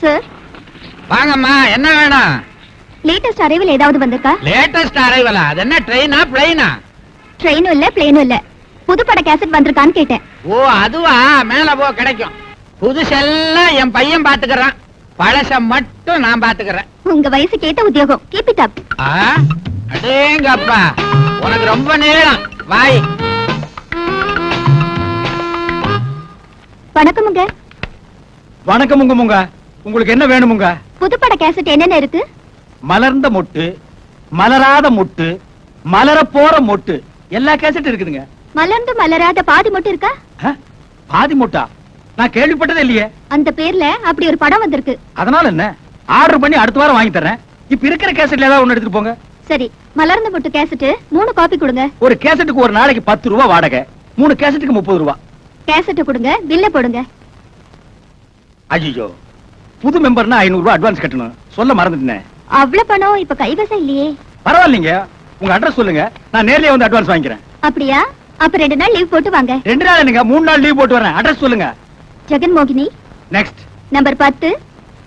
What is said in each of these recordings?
Sir. வாங்கம்மா என்ன வேணும்? லேட்டஸ்ட் அரைவல் ஏதாவது வந்திருக்கா? லேட்டஸ்ட் அரைவலா அது என்ன ட்ரெயினா பிளைனா ட்ரெயினும் இல்ல பிளேனும் இல்ல. புதுப்பட கேசட் வந்திருக்கான்னு கேட்டேன். ஓ அதுவா? மேல போ கிடைக்கும். புதுசெல்லாம் என் பையன் பாத்துக்கறான். பழச மட்டும் நான் பாத்துக்கறேன். உங்க வயசுக்கு ஏத்த உத்தியோகம். கீப் இட் அப் ஆ? அடேங்கப்பா. உனக்கு ரொம்ப நீளம் வாய். வணக்கமுங்க. வணக்கம் உங்க முங்க. உங்களுக்கு என்ன வேணுமுங்க புதுப்பட கேசட் என்னென்ன இருக்கு? மலர்ந்த மொட்டு மலராத மொட்டு மலர போற மொட்டு எல்லா கேசட் இருக்குதுங்க. மலர்ந்து மலராத பாதி மட்டும் இருக்கா? பாதி மொட்டா? நான் கேள்விப்பட்டதே இல்லையே. அந்த பேர்ல அப்படி ஒரு படம் வந்திருக்கு. அதனால என்ன? ஆர்டர் பண்ணி அடுத்த வாரம் வாங்கி தரேன் இப்ப இருக்கிற கேசட்ல ஏதாவது ஒண்ணு எடுத்துட்டு போங்க. சரி மலர்ந்த முட்டு கேசட் மூணு காப்பி கொடுங்க. ஒரு கேசட்டுக்கு ஒரு நாளைக்கு பத்து ரூபா வாடகை. மூணு கேசட்டுக்கு முப்பது ரூபா. கேசட் கொடுங்க பில்ல போடுங்க. ஐயோ புது மெம்பர்னா ஐநூறு ரூபாய் அட்வான்ஸ் கட்டணும். சொல்ல மறந்துட்டேன். அவ்வளவு பணம் இப்ப கைவசம் இல்லையே. பரவாயில்லைங்க. உங்க அட்ரஸ் சொல்லுங்க. நான் நேர்லயே வந்து அட்வான்ஸ் வாங்கிக்கிறேன். அப்படியா? அப்ப ரெண்டு நாள் லீவ் போட்டு வாங்க. ரெண்டு நாள் என்னங்க? மூணு நாள் லீவ் போட்டு வரேன். அட்ரஸ் சொல்லுங்க. ஜெகன் மோகினி. நெக்ஸ்ட் நம்பர் பத்து.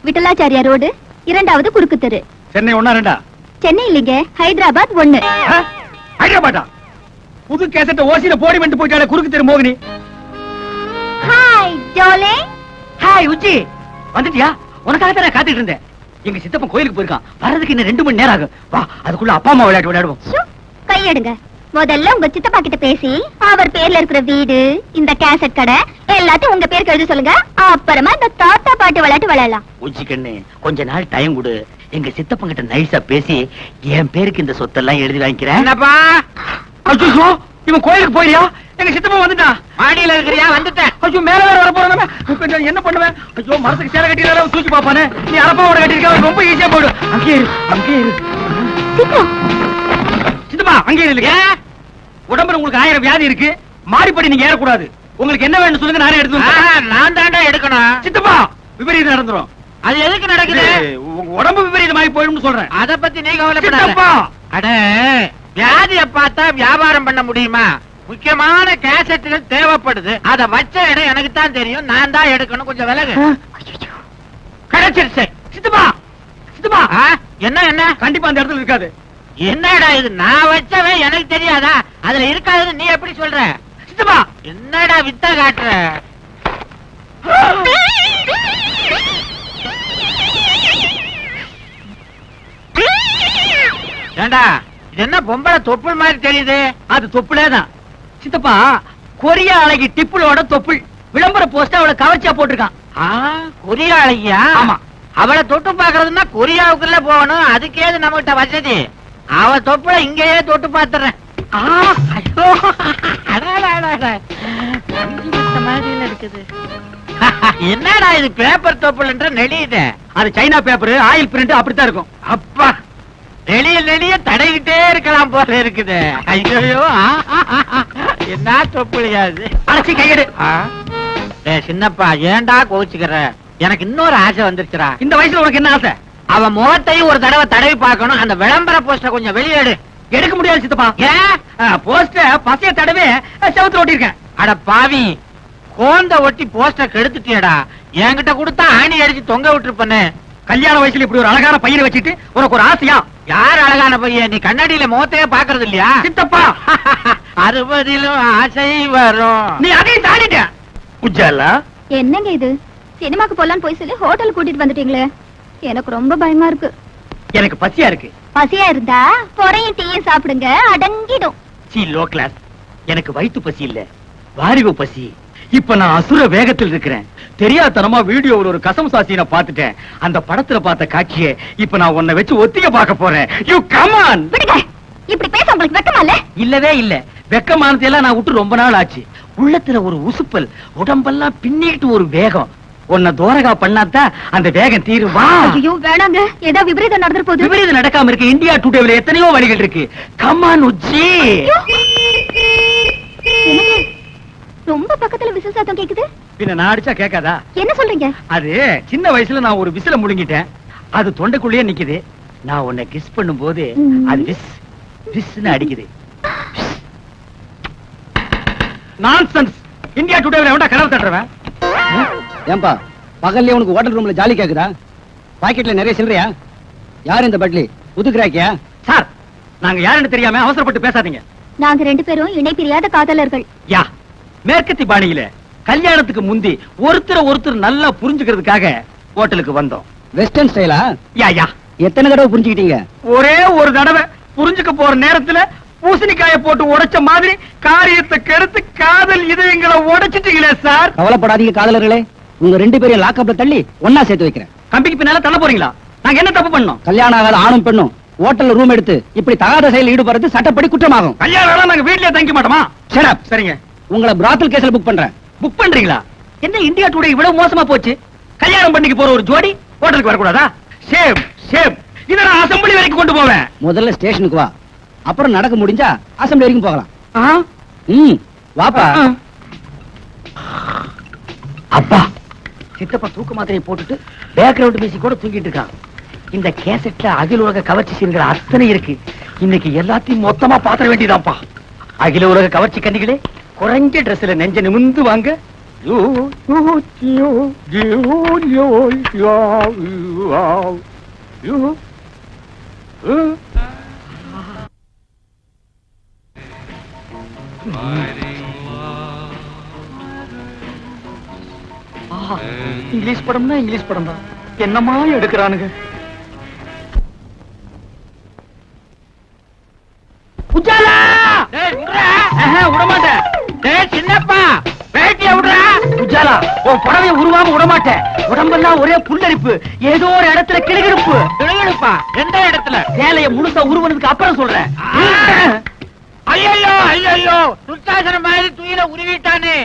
விட்டலாச்சாரியா ரோடு. இரண்டாவது குறுக்கு தெரு சென்னை ஒண்ணா ரெண்டா? சென்னை இல்லைங்க. ஹைதராபாத் ஒண்ணு? ஹைதராபாத்தா? புது கேசட்ட ஓசியில போடி வந்து போயிட்டாலே குறுக்கு தெரு மோகினி. ஹாய் ஜோலே ஹாய் உச்சி. வந்துட்டியா? உனக்காக தான் காத்துட்டு இருந்தேன். எங்க சித்தப்பன் கோயிலுக்கு போயிருக்கான். வர்றதுக்கு இன்னும் ரெண்டு மணி நேரம் ஆகும். வா அதுக்குள்ள அப்பா அம்மா விளையாட்டு விளையாடுவோம். கையெடுங்க. முதல்ல உங்க சித்தப்பா கிட்ட பேசி அவர் பேர்ல இருக்கிற வீடு இந்த கேசட் கடை எல்லாத்தையும் உங்க பேருக்கு எழுத சொல்லுங்க. அப்புறமா இந்த தாத்தா பாட்டு விளையாட்டு விளையாடலாம். உச்சி கண்ணு கொஞ்ச நாள் டைம் கொடு. எங்க சித்தப்பன் கிட்ட நைஸா பேசி என் பேருக்கு இந்த சொத்தெல்லாம் எழுதி வாங்கிக்கிறேன். இவன் கோயிலுக்கு போயியா எங்க சித்தப்பன் வந்துட்டான் மாடியில இருக்கிறியா? வந்துட்டேன். ஐயோ மேல வேற வர இப்ப நான் என்ன பண்ணுவேன்? ஐயோ மரத்துக்கு சேலை கட்டிடுறா தூக்கி பாப்பானே நீ அரப்பாவோட கட்டிருக்க ரொம்ப ஈஸியா போடு அங்கே இரு அங்கே இரு. சித்தப்பா. அங்கே இல்லைங்க உடம்புல உங்களுக்கு ஆயிரம் வியாதி இருக்கு. மாடிப்படி நீங்க ஏறக்கூடாது. உங்களுக்கு என்ன வேணும் சொல்லுங்க நானே எடுத்து. நான் தாண்டா எடுக்கணும். சித்தப்பா விபரீதம் நடந்துரும். அது எதுக்கு நடக்குது? உடம்பு விபரீதமாயி போயிடும்னு சொல்றேன். அத பத்தி நீ கவலைப்படாத. சித்தப்பா! அட வியாதிய பார்த்தா வியாபாரம் பண்ண முடியுமா? முக்கியமான கேசட்டுகள் தேவைப்படுது. அத வச்ச இடம் எனக்கு தான் தெரியும். நான் தான் எடுக்கணும். கொஞ்சம் விலகு. கிடைச்சிருச்சு. சித்தப்பா சித்தப்பா என்ன என்ன? கண்டிப்பா அந்த இடத்துல இருக்காது. என்னடா இது? நான் வச்சவன் எனக்கு தெரியாதா? அதுல இருக்காதுன்னு நீ எப்படி சொல்ற? சித்தப்பா என்னடா வித்த காட்டுற? ஏண்டா இது என்ன பொம்பளை தொப்புள் மாதிரி தெரியுது? அது தொப்புளே தான். சித்தப்பா கொரியா அழகி டிப்புளோட தொப்புள். விளம்பர போஸ்ட் அவளை கவர்ச்சியா போட்டிருக்கான். கொரியா அழகியா? ஆமா. அவளை தொட்டு பாக்குறதுன்னா கொரியாவுக்குள்ள போகணும். அதுக்கேது நம்மகிட்ட வசதி. அவ தொப்புல இங்கேயே தொட்டு பாத்துறேன் என்னடா இது பேப்பர் தொப்புலன்ற நெளியுது அது சைனா பேப்பர் ஆயில் பிரிண்ட் அப்படித்தான் இருக்கும். அப்பா. நெளிய நெளிய தடைகிட்டே இருக்கலாம் போல இருக்குது. ஐயோ என்ன தொப்புளியா இது அழைச்சி கையெடு. சின்னப்பா ஏன்டா கோச்சுக்கிற எனக்கு இன்னொரு ஆசை வந்துருச்சுடா. இந்த வயசுல உனக்கு என்ன ஆசை? அவன் முகத்தையும் ஒரு தடவை தடவி பார்க்கணும். அந்த விளம்பர போஸ்டர் கொஞ்சம் வெளியேடு எடுக்க முடியாது சித்தப்பா. ஏன் போஸ்ட பசைய தடவை செவத்துல ஓட்டிருக்கேன் அட பாவி கோந்த ஒட்டி போஸ்டர் கெடுத்துட்டியடா. என்கிட்ட கொடுத்தா ஆணி அடிச்சு தொங்க விட்டுருப்பனே. கல்யாண வயசுல இப்படி ஒரு அழகான பையனை வச்சுட்டு உனக்கு ஒரு ஆசையா? யார் அழகான பையன்? நீ கண்ணாடியில முகத்தையே பாக்குறது இல்லையா? சித்தப்பா. அறுபதிலும் ஆசை வரும். நீ அதையும் தாண்டிட்ட. உஜாலா என்னங்க இது? சினிமாக்கு போலான்னு போய் சொல்லி ஹோட்டல் கூட்டிட்டு வந்துட்டீங்களே. எனக்கு ரொம்ப பயமா இருக்கு. எனக்கு பசியா இருக்கு. பசியா இருந்தா பொறையும் டீயும் சாப்பிடுங்க அடங்கிடும். சி லோ கிளாஸ் எனக்கு வயித்து பசி இல்ல. வாரிவு பசி. இப்ப நான் அசுர வேகத்தில் இருக்கிறேன். தெரியாதனமா வீடியோவில் ஒரு கசம் சாசியனை பார்த்துட்டேன். அந்த படத்துல பார்த்த காட்சியை இப்ப நான் உன்னை வச்சு ஒத்திக பார்க்க போறேன். யூ கமான் இப்படி பேச உங்களுக்கு வெக்கமா இல்ல? இல்லவே இல்ல. வெக்கமானதை எல்லாம் நான் விட்டு ரொம்ப நாள் ஆச்சு. உள்ளத்துல ஒரு உசுப்பல் உடம்பெல்லாம் பின்னிட்டு ஒரு வேகம். உன்னை தோரகா பண்ணாதான் அந்த வேகம் தீரும். வா! ஐயோ வேணாங்க. ஏதோ விபரீதம் நடந்துற போகுது? விபரீதம் நடக்காம இருக்கு. இந்தியா டுடேல எத்தனையோ வழிகள் இருக்கு. கமான் உச்சி! ரொம்ப பக்கத்துல விசில் சத்தம் கேக்குது. பின்ன நான் அடிச்சா கேட்காதா? என்ன சொல்றீங்க? அது சின்ன வயசுல நான் ஒரு விசில முழுங்கிட்டேன் அது தொண்டைக்குள்ளேயே நிக்குது. நான் உன்னை கிஸ் பண்ணும்போது. அது விஸ் விஸ்னு அடிக்குது. நான்சென்ஸ் இந்தியா டுடேல எவன்டா கனவு தட்டுறவன்? ஏன்பா பகல்ல உனக்கு ஹோட்டல் ரூம்ல ஜாலி கேக்குதா? பாக்கெட்ல நிறைய சில்லறையா? யார் இந்த பட்லி புது கிராக்கியா சார் நாங்க யாருன்னு தெரியாம அவசரப்பட்டு பேசாதீங்க. நாங்க ரெண்டு பேரும் இணை பிரியாத காதலர்கள். யா மேற்கத்தி பாணியில கல்யாணத்துக்கு முந்தி ஒருத்தர் ஒருத்தர் நல்லா புரிஞ்சுக்கிறதுக்காக ஹோட்டலுக்கு வந்தோம். வெஸ்டர்ன் ஸ்டைலா யா யா. எத்தனை தடவை புரிஞ்சுக்கிட்டீங்க? ஒரே ஒரு தடவை புரிஞ்சுக்க போற நேரத்துல பூசணிக்காய போட்டு உடைச்ச மாதிரி காரியத்தை கெடுத்து காதல் இதயங்களை உடைச்சிட்டீங்களே சார். கவலைப்படாதீங்க காதலர்களே. உங்க ரெண்டு பேரையும் லாக்அப்ல தள்ளி ஒன்னா சேர்த்து வைக்கிறேன். கம்பிக்கு பின்னால தள்ள போறீங்களா? நாங்க என்ன தப்பு பண்ணோம்? கல்யாணம் ஆகாத ஆணும் பெண்ணும் ஹோட்டல்ல ரூம் எடுத்து இப்படி தகாத செயல் ஈடுபடுறது சட்டப்படி குற்றமாகும். கல்யாணம் நாங்க வீட்லயே தங்கிக்க மாட்டோமா. சரிங்க. உங்களை பிராத்தல் கேஸ்ல புக் பண்றேன். புக் பண்றீங்களா? என்ன இந்தியா டுடே இவ்வளவு மோசமா போச்சு? கல்யாணம் பண்ணிக்க போற ஒரு ஜோடி ஹோட்டலுக்கு வரக்கூடாதா? சேம் சேம் இத நான் அசம்பிளி வரைக்கும் கொண்டு போவேன். முதல்ல ஸ்டேஷனுக்கு வா. அப்புறம் நடக்க முடிஞ்சா அசம்பிளி வரைக்கும் போகலாம்? ம் வாப்பா. அப்பா. சித்தப்பா தூக்க மாத்திரையை போட்டுட்டு பேக்ரவுண்ட் மியூசிக் கூட தூங்கிட்டு இருக்கான். இந்த கேசட்ல அகில உலக கவர்ச்சி சீன்கள் அத்தனை இருக்கு. இன்னைக்கு எல்லாத்தையும் மொத்தமா பாத்திர வேண்டியதாப்பா அகில உலக கவர்ச்சி கண்ணிகளே. குறைஞ்ச ட்ரெஸ்ல நெஞ்ச நிமிந்து வாங்க. இங்கிலீஷ் படம்னா இங்கிலீஷ் படம் தான் என்னமா எடுக்கிறானுங்க? உஜாலா! விடமாட்டேன். சின்னப்பா பேட்டிய விடுறா. உஜாலா உன் புடவைய உருவாம விடமாட்டேன் உடம்பெல்லாம் ஒரே புல்லரிப்பு. ஏதோ ஒரு இடத்துல கிளுகிழுப்பு கிளுகிழுப்பா எந்த இடத்துல? சேலைய முழுசா உருவனதுக்கு அப்புறம் சொல்றேன். ஐயோ ஐயோ துர்த்தாசனம் மாதிரி துயில உருவிட்டானே.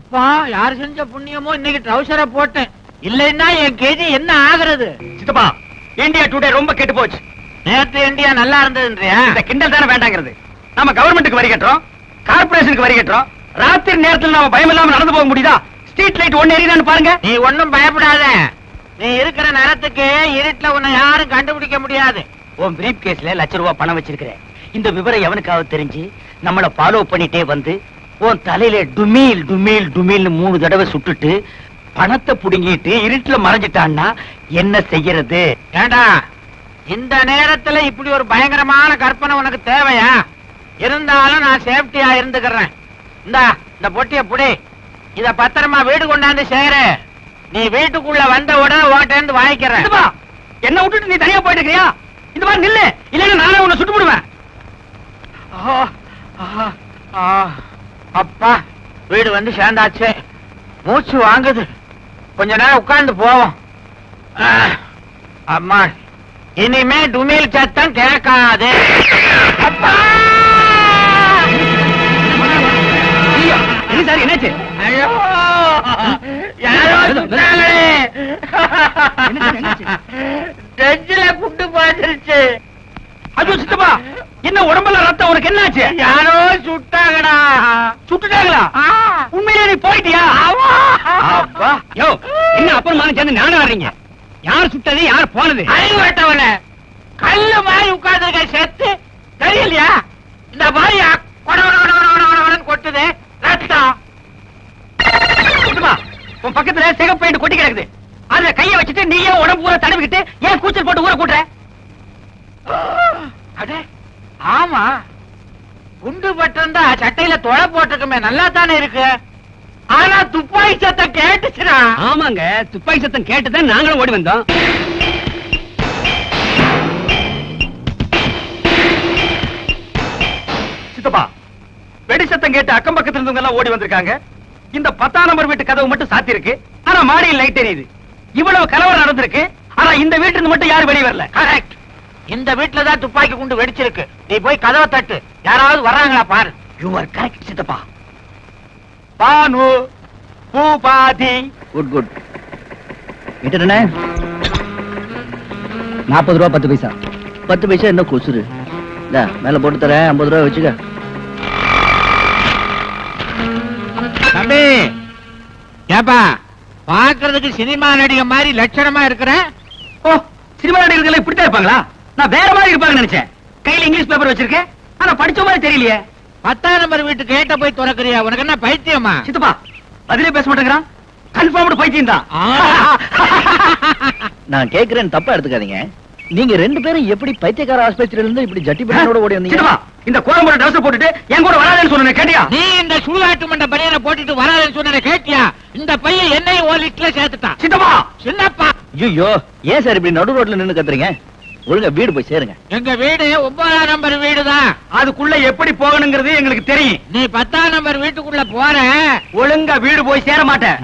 அப்பா யார் செஞ்ச புண்ணியமோ இன்னைக்கு ட்ரௌசரை போட்டேன். இல்லைன்னா என் கேஜி என்ன ஆகுறது? சித்தப்பா இந்தியா டுடே ரொம்ப கெட்டு போச்சு. நேத்து இந்தியா நல்லா இருந்ததுன்றியா? இந்த கிண்டல் தானே வேண்டாங்கிறது. நம்ம கவர்மெண்ட்டுக்கு வரி கட்டுறோம். கார்பரேஷனுக்கு வரி கட்டுறோம். ராத்திரி நேரத்துல நாம பயம் இல்லாம நடந்து போக முடியுதா? ஸ்ட்ரீட் லைட் ஒன்னு எரியுதான்னு பாருங்க. நீ ஒண்ணும் பயப்படாத. நீ இருக்கிற நேரத்துக்கு இருட்டுல உன்னை யாரும் கண்டுபிடிக்க முடியாது. உன் பிரீப் கேஸ்ல லட்ச ரூபாய் பணம் வச்சிருக்கிறேன். இந்த விவரம் எவனுக்காவது தெரிஞ்சு நம்மள ஃபாலோ பண்ணிட்டே வந்து உன் தலையில டுமீல் டுமீல் டுமீல்னு மூணு தடவை சுட்டுட்டு பணத்தை புடுங்கிட்டு இருட்டுல மறைஞ்சிட்டான்னா என்ன செய்யறது? ஏண்டா இந்த நேரத்துல இப்படி ஒரு பயங்கரமான கற்பனை உனக்கு தேவையா? இருந்தாலும் நான் சேஃப்டியா இருந்துக்கிறேன். இந்தா இந்த பொட்டிய புடி. இத பத்திரமா வீடு கொண்டாந்து சேரு. நீ வீட்டுக்குள்ள வந்த உடனே ஓட்டேந்து வாங்கிக்கிறேன். என்ன விட்டுட்டு நீ தனியா போயிட்டு இருக்கியா இந்த மாதிரி நில்லு. இல்லைன்னா நானே உன்னை சுட்டு ஆ. அப்பா வீடு வந்து சேர்ந்தாச்சு. மூச்சு வாங்குது. கொஞ்ச நேரம் உட்கார்ந்து போவோம். அம்மா இனிமே டுமில் சத்தம் கேட்காது. அப்பா! என்ன சார் என்னாச்சு? யாரோ? நெஞ்சில குண்டு பாய்ச்சிருச்சு ஐயோ சித்தப்பா என்ன உடம்புல ரத்தம் உனக்கு என்னாச்சு? யாரோ சுட்டாங்கடா. சுட்டுட்டாங்களா. உண்மையிலே நீ போயிட்டியா? யோ என்ன அப்புறமா சேர்ந்து நானும் ஆடுறீங்க யார் சுட்டது யார் போனது? அறிவு வெட்டவன கல்லு மாதிரி உட்கார்ந்துருக்க செத்து தெரியலையா? இந்த மாதிரி கொட கொட கொட கொட கொட கொடன்னு கொட்டுது ரத்தம் சித்தப்பா உன் பக்கத்துல சிகப்பு பெயிண்ட் கொட்டி கிடக்குது. அதுல கைய வச்சுட்டு நீ ஏன் உடம்பு பூரா தடவிக்கிட்டு ஏன் கூச்சல் போட்டு ஊற கூட்டுற? அடே ஆமா. குண்டு பட்டிருந்தா சட்டையில தொலை போட்டிருக்குமே நல்லா தானே இருக்கு? ஆனா துப்பாக்கி சத்தம் கேட்டுச்சுடா. ஆமாங்க துப்பாக்கி சத்தம் கேட்டுதான் நாங்களும் ஓடி வந்தோம். சித்தப்பா வெடி சத்தம் கேட்டு அக்கம் பக்கத்துல இருந்தவங்க எல்லாம் ஓடி வந்திருக்காங்க. இந்த பத்தாம் நம்பர் வீட்டு கதவு மட்டும் சாத்தி இருக்கு ஆனா மாடியில் லைட் எரியுது இவ்வளவு கலவரம் நடந்திருக்கு. ஆனா இந்த வீட்டுல மட்டும் யாரும் வெளியே வரல. கரெக்ட் இந்த வீட்டுல தான் துப்பாக்கி குண்டு வெடிச்சிருக்கு. நீ போய் கதவை தட்டு. யாராவது வர்றாங்களா பாரு. யூ ஆர் கரெக்ட் சித்தப்பா. பானு பூபாதி. குட் குட் விட்டுட்டனே நாற்பது ரூபா பத்து பைசா. பத்து பைசா என்ன கொசுரு மேல போட்டு தரேன். ஐம்பது ரூபா வச்சுக்க. பாக்குறதுக்கு சினிமா நடிகை மாதிரி லட்சணமா இருக்கிற? ஓ சினிமா நடிகர்கள் இப்படித்தான் இருப்பாங்களா? நான் வேற மாதிரி இருப்பாங்க நினைச்சேன். கையில இங்கிலீஷ் பேப்பர் வச்சிருக்கேன். ஆனா படிச்ச மாதிரி தெரியலையே. பத்தாம் நம்பர் வீட்டு கேட்ட போய் திறக்கறியா? உனக்கு என்ன பைத்தியமா? சித்தப்பா பதிலே பேச மாட்டேங்கிறான். கன்ஃபார்ம்டு பைத்தியம் தான் நான் கேக்குறேன் தப்பா எடுத்துக்காதீங்க. நீங்க ரெண்டு பேரும் எப்படி பைத்தியக்கார ஆஸ்பத்திரியில இருந்து இப்படி ஜட்டி பட்டியோட ஓடி வந்தீங்க? இந்த கோயம்புற ட்ரெஸ் போட்டுட்டு என் கூட வராதேன்னு சொன்னேன் கேட்டியா? நீ இந்த சூதாட்டு மண்ட பனியனை போட்டுட்டு வராதுன்னு சொன்ன கேட்டியா? இந்த பையன் என்னையும் ஒரு லிட்டர்ல சேர்த்துட்டான். சித்தப்பா சின்னப்பா! ஐயோ ஏன் சார் இப்படி நடு ரோட்ல நின்னு கத்துறீங்க? ஒழுங்கா வீடு போய் சேருங்க. எங்க வீடு ஒன்பதாம் நம்பர் வீடுதான். அதுக்குள்ள எப்படி போகணுங்கிறது எங்களுக்கு தெரியும். நீ பத்தாம் நம்பர் வீட்டுக்குள்ள போற. ஒழுங்கா வீடு போய் சேர மாட்டேன்.